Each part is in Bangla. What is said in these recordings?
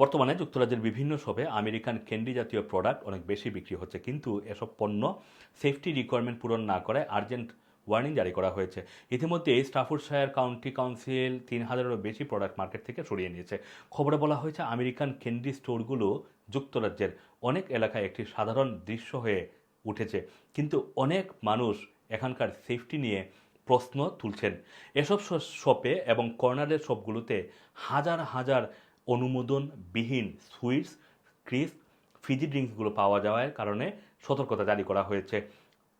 বর্তমানে যুক্তরাজ্যের বিভিন্ন শপে আমেরিকান ক্যান্ডি জাতীয় প্রোডাক্ট অনেক বেশি বিক্রি হচ্ছে, কিন্তু এসব পণ্য সেফটি রিকোয়ারমেন্ট পূরণ না করায় আর্জেন্ট ওয়ার্নিং জারি করা হয়েছে। ইতিমধ্যে স্টাফোর্ডশায়ার কাউন্টি কাউন্সিল তিন হাজারেরও বেশি প্রোডাক্ট মার্কেট থেকে সরিয়ে নিয়েছে। খবরে বলা হয়েছে, আমেরিকান ক্যান্ডি স্টোরগুলো যুক্তরাজ্যের অনেক এলাকায় একটি সাধারণ দৃশ্য হয়ে উঠেছে, কিন্তু অনেক মানুষ এখানকার সেফটি নিয়ে প্রশ্ন তুলছেন। এসব শপে এবং কর্নারের শপগুলোতে হাজার হাজার অনুমোদনবিহীন সুইটস, ক্রিস, ফিজি ড্রিঙ্কসগুলো পাওয়া যাওয়ার কারণে সতর্কতা জারি করা হয়েছে।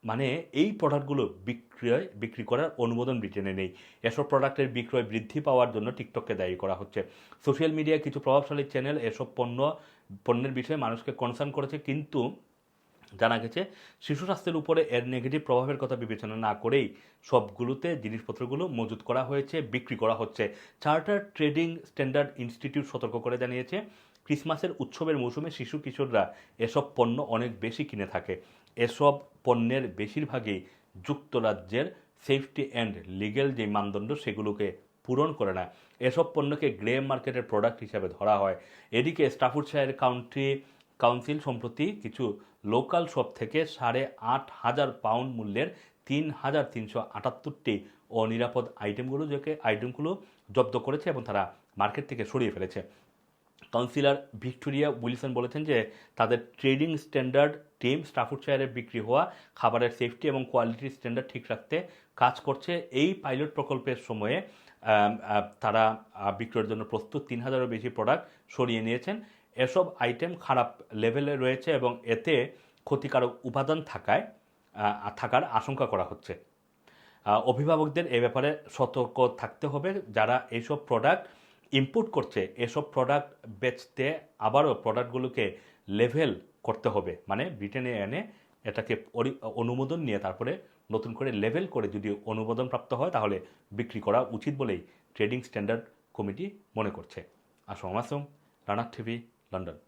মানে এই প্রোডাক্টগুলো বিক্রয়, বিক্রি করার অনুমোদন ব্রিটেনে নেই। এসব প্রোডাক্টের বিক্রয় বৃদ্ধি পাওয়ার জন্য টিকটককে দায়ী করা হচ্ছে। সোশ্যাল মিডিয়ায় কিছু প্রভাবশালী চ্যানেল এসব পণ্য, পণ্যের বিষয়ে মানুষকে কনসার্ন করেছে, কিন্তু জানা গেছে, শিশু স্বাস্থ্যের উপরে এর নেগেটিভ প্রভাবের কথা বিবেচনা না করেই সবগুলোতে জিনিসপত্রগুলো মজুত করা হয়েছে, বিক্রি করা হচ্ছে। চার্টার ট্রেডিং স্ট্যান্ডার্ড ইনস্টিটিউট সতর্ক করে জানিয়েছে, ক্রিসমাসের উৎসবের মৌসুমে শিশু কিশোররা এসব পণ্য অনেক বেশি কিনে থাকে। এসব পণ্যের বেশিরভাগই যুক্তরাজ্যের সেফটি অ্যান্ড লিগ্যাল যে মানদণ্ড সেগুলোকে পূরণ করে না এসব পণ্যকে গ্রে মার্কেটের প্রোডাক্ট হিসাবে ধরা হয়। এদিকে স্টাফুডশায়ার কাউন্টি কাউন্সিল সম্প্রতি কিছু লোকাল শপ থেকে সাড়ে আট হাজার পাউন্ড মূল্যের তিন হাজার তিনশো আটাত্তরটি অনিরাপদ আইটেমগুলো, যাকে আইটেমগুলো জব্দ করেছে এবং তারা মার্কেট থেকে সরিয়ে ফেলেছে। কাউন্সিলর ভিক্টোরিয়া উইলসন বলেছেন যে তাদের ট্রেডিং স্ট্যান্ডার্ড টিম স্টাফুডশায়ারে বিক্রি হওয়া, খাবারের সেফটি এবং কোয়ালিটির স্ট্যান্ডার্ড ঠিক রাখতে কাজ করছে। এই পাইলট প্রকল্পের সময়ে তারা বিক্রয়ের জন্য প্রস্তুত তিন হাজারেরও বেশি প্রোডাক্ট সরিয়ে নিয়েছেন। এসব আইটেম খারাপ লেভেলে রয়েছে এবং এতে ক্ষতিকারক উপাদান থাকায় থাকার আশঙ্কা করা হচ্ছে। অভিভাবকদের এ ব্যাপারে সতর্ক থাকতে হবে। যারা এইসব প্রোডাক্ট ইম্পোর্ট করছে, এসব প্রোডাক্ট বেচতে আবারও প্রোডাক্টগুলোকে লেভেল করতে হবে। মানে ব্রিটেনে এনে এটাকে অনুমোদন নিয়ে তারপরে নতুন করে লেভেল করে যদি অনুমোদন প্রাপ্ত হয়, তাহলে বিক্রি করা উচিত বলেই ট্রেডিং স্ট্যান্ডার্ড কমিটি মনে করছে। আসম মাসুম রানার টিভি। London.